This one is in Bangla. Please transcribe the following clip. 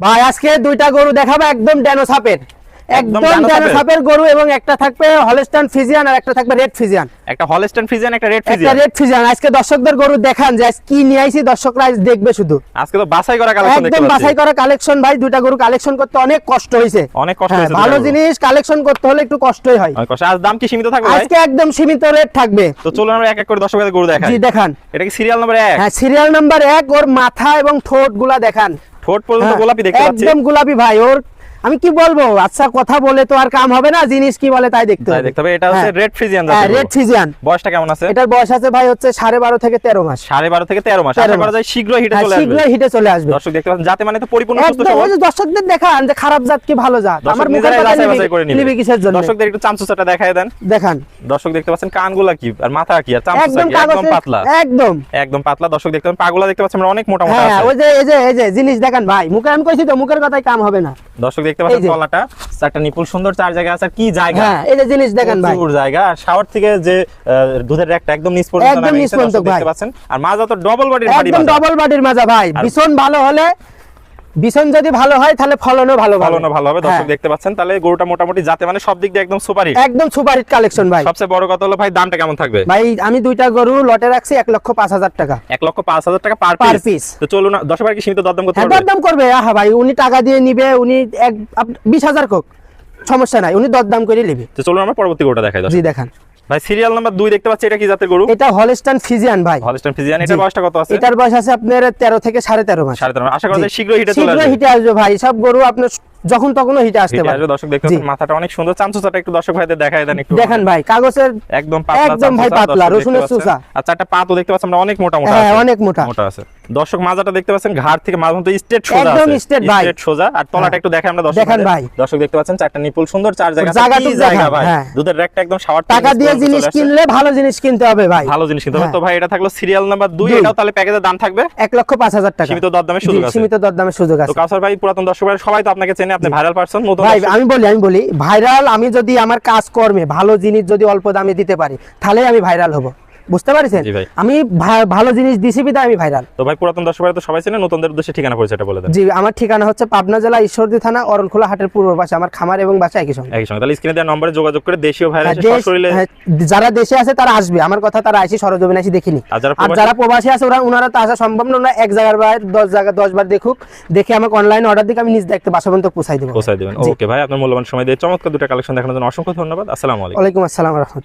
ভাই আজকে দুইটা গরু দেখাবো একদম ড্যানো সাপের। একদম ড্যানো সাপের? গরু এবং একটা থাকবে হলস্টান ফিজিয়ান আর একটা থাকবে রেড ফিজিয়ান একটা হলস্টেন ফ্রিজিয়ান একটা রেড ফিজিয়ান একটা রেড ফিজিয়ান আজকে দর্শকদের গরু দেখান যে আজ কি নিয়ে আইছি দর্শকরা আজ দেখবে শুধু। আজকে তো বাছাই করা কালেকশন একদম বাছাই করা কালেকশন ভাই দুইটা গরু কালেকশন করতে অনেক কষ্ট হয়েছে অনেক কষ্ট হ্যাঁ, হয়েছে ভালো জিনিস কালেকশন করতে হলে একটু কষ্টই হয়। আজ দাম কি সীমিত থাকবে আজকে একদম সীমিত রেট থাকবে। তো চলুন আমরা এক এক করে দর্শকদের গরু দেখাই। জি দেখান। এটা কি সিরিয়াল নাম্বার এক? হ্যাঁ সিরিয়াল নাম্বার এক ওর মাথা এবং ঠোঁটগুলা দেখান। ঠোঁট পর্যন্ত হ্যাঁ, গোলাপি দেখতে পাচ্ছি। একদম গোলাপি ভাই ওর আমি কি বলব? আচ্ছা কথা বলে তো আর কাম হবে না জিনিস কি বলে তাই দেখতে হবে। দেখতে হবে। এটা হচ্ছে রেড ফ্রিজিয়ান হ্যাঁ রেড ফিজিয়ান বয়সটা কেমন আছে? এটার বয়স আছে ভাই হচ্ছে সাড়ে বারো থেকে তেরো মাস। সাড়ে বারো থেকে তেরো মাস। 13 আশা করা যায় শীঘ্রই হিটে হ্যাঁ, চলে আসবে। শীঘ্রই হিটে চলে আসবে। দর্শক দেখতে পাচ্ছেন মানে তো পরিপূর্ণ সুস্থ ওই যে দর্শকদের দেখান যে খারাপ জাত কি ভালো জাত। আমার মুখের কথা নিবি-। কিসের জন্য? দর্শকদের একটু চামচুচাটা দেখায় দেন। দেখান। দর্শক দেখতে পাচ্ছেন কানগুলা কি আর মাথা কি আর চামচুচা একদম কি একদম পাতলা। একদম। একদম পাতলা। দর্শক দেখতে পাচ্ছেন পাগুলা দেখতে পাচ্ছেন আমরা অনেক মোটা মোটা হ্যাঁ ওই যে এই যে এই যে জিনিস দেখেন ভাই। মুখে আমি কইছি তো মুখের কথাই কাম হবে না। দর্শক দেখতে পাচ্ছেন তলাটা। একটা নিপুল সুন্দর চার জায়গা আছে। আর কি জায়গা? হ্যাঁ এই যে জিনিস দেখেন ভাই। পুরো জায়গা। আর শাওয়ার থেকে যে দুধের র্যাকটা একদম নিচ পর্যন্ত একদম নিচ পর্যন্ত দেখতে পাচ্ছেন। আর মাজা তো ডবল বডির বাড়ি একদম ডবল বডির মাজা। ভাই। ভীষণ ভালো হলে বিছন যদি ভালো হয় তাহলে ফলনও ভালো। ফলনও ভালো হবে। দর্শক হ্যাঁ, দেখতে পাচ্ছেন তাহলে গরুটা মোটামুটি যাতে মানে সব দিক দিয়ে একদম সুপার হিট একদম সুপার হিট কালেকশন ভাই। সবচেয়ে বড় কথা হলো ভাই দামটা কেমন থাকবে? ভাই আমি দুইটা গরু লটে রাখছি এক লক্ষ পাঁচ হাজার টাকা। এক লক্ষ পাঁচ হাজার টাকা পার Per পিস তো চলুন বার কি সীমিত দরদাম করতে হ্যাঁ পারবে? দরদাম করবে। আহা ভাই উনি টাকা দিয়ে নিবে উনি এক আপ- বিশ হাজার কোক। সমস্যা নাই উনি দরদাম করে নিবে। তো চলুন আমরা পরবর্তী গরুটা দেখাই দর্শক। জি দেখান। ভাই সিরিয়াল নাম্বার 2 দেখতে পাচ্ছি এটা কি জাতের গরু? এটা হলস্টান ফিজিয়ান ভাই। হলস্টাইন ফিজিয়ান এটা বয়সটা কত আছে? এটার বয়স আছে আপনার তেরো থেকে সাড়ে তেরো মাস। সাড়ে তেরো মাস। আশা করা যায় শীঘ্রই হিটে চলে আসবে। শীঘ্রই হিটে আসবে ভাই। সব গরু আপনার যখন তখনও হিটে আসতে পারে দর্শক দেখতে মাথাটা অনেক সুন্দর চামচুচাটা একটু দর্শক ভাইদের দেখায় দেন একটু দেখেন ভাই কাগজের একদম পাতলা একদম ভাই পাতলা, রসুনের। চুচা। আর চারটা পাতও দেখতে পাচ্ছেন আমরা অনেক মোটা মোটা হ্যাঁ অনেক মোটা মোটা আছে দর্শক মাজাটা দেখতে পাচ্ছেন ঘাড় থেকে মাঝ মতো স্ট্রেট সোজা একদম straight ভাই। Straight সোজা আর তলাটা হ্যাঁ। একটু দেখে আমরা দর্শক দেখেন ভাই। দর্শক দেখতে পাচ্ছেন চারটা নিপুল সুন্দর চার জায়গা জায়গা কি জায়গা ভাই হ্যাঁ। দুধের র্যাকটা একদম শাওয়ার টাকা দিয়ে জিনিস কিনলে ভালো জিনিস কিনতে হবে ভাই ভালো জিনিস কিনতে হবে হ্যাঁ। তো ভাই এটা থাকল সিরিয়াল নাম্বার দুই দুই। এটাও তাহলে প্যাকেজের দাম থাকবে এক লক্ষ পাঁচ হাজার টাকা সীমিত দরদামের সুযোগ আছে। সীমিত দরদামের সুযোগ আছে তো কাউসার ভাই পুরাতন দর্শক ভাই সবাই তো আপনাকে চেনে আপনি ভাইরাল পারসন ভাই আমি বলি আমি বলি ভাইরাল আমি যদি আমার কাজ কর্মে ভালো জিনিস যদি অল্প দামে দিতে পারি তাহলে আমি ভাইরাল হব। বুঝতে পারছেন? আমি ভালো জিনিস দিছি বিধায় আমি ভাইরাল তো ভাই পুরাতন দর্শক ভাই তো সবাই চেনে নতুনদের উদ্দেশ্যে ঠিকানা পরিচয়টা বলে দেন। জি আমার ঠিকানা হচ্ছে পাবনা জেলা ঈশ্বরদী থানা অরণখোলা হাটের পূর্ব পাশে আমার খামার এবং বাসা একই সঙ্গে। একই সঙ্গে। তাহলে স্ক্রিনে দেওয়া নম্বরে যোগাযোগ করে দেশীয় ভাইরাল হ্যাঁ, সশরীরে হ্যাঁ, যারা দেশে আছে তারা আসবে। আমার কথা তারা আসি সরজমিনে আসি দেখিনি। আর যারা প্রবাসী- আছে ওরা ওনারা তো আসা সম্ভব না। ওরা এক জায়গার বার দশ জায়গা দশ বার দেখুক। দেখে আমাকে অনলাইন অর্ডার দিকে আমি নিজ দেখতে বাসা পর্যন্ত পৌঁছাই দেবো। পৌঁছায় দেবেন। ওকে ভাই আপনার মূল্যবান সময় দিয়ে চমৎকার দুটো কালেকশন দেখানোর জন্য অসংখ্য ধন্যবাদ। আসসালামু আলাইকুম। ওয়ালাইকুম আসসালাম রহমতুল্লাহ।